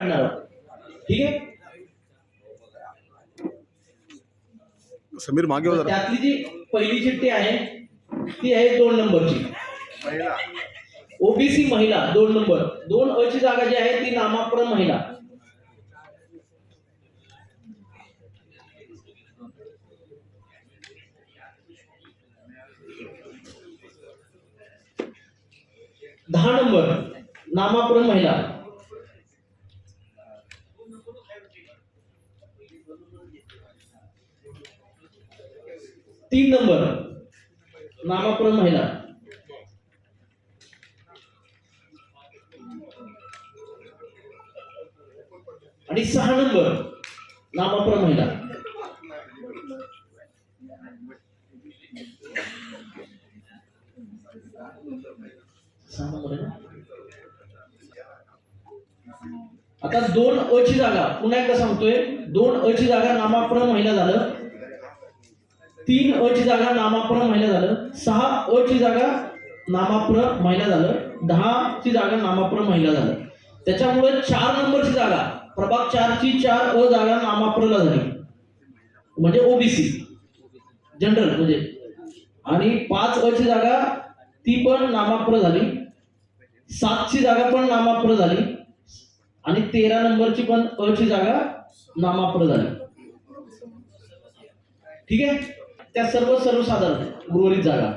ठीक आहे? समीर मागे हो जरा. त्यातली जी पहिली चिठ्ठी आहे ती आहे दोन नंबरची. ओबीसी महिला दोन नंबर. दोन अची जागा जी आहे ती नामाप्र महिला. दहा नंबर. नामाप्र महिला. तीन नंबर. नामाप्र महिला. आणि सहा नंबर नामाप्र महिला. सहा नंबर आहे ना? आता दोन अ ची जागा पुन्हा एकदा सांगतोय दोन अ ची जागा नामाप्र महिला झालं. तीन अ ची जागा नामाप्र महिला झालं. सहा अ ची जागा नामाप्र महिला झालं. दहा ची जागा नामाप्र महिला झालं. त्याच्यामुळे चार नंबरची जागा प्रभाग चार ची चार अ जागा नामाप्रला झाली. म्हणजे ओबीसी जनरल म्हणजे. आणि पाच अ ची जागा ती पण नामाप्र झाली. सातची जागा पण नामाप्र झाली. आणि तेरा नंबरची पण अ ची जागा नामाप्र झाली. ठीक आहे? त्या सर्व सर्वसाधारण उर्वरित जागा.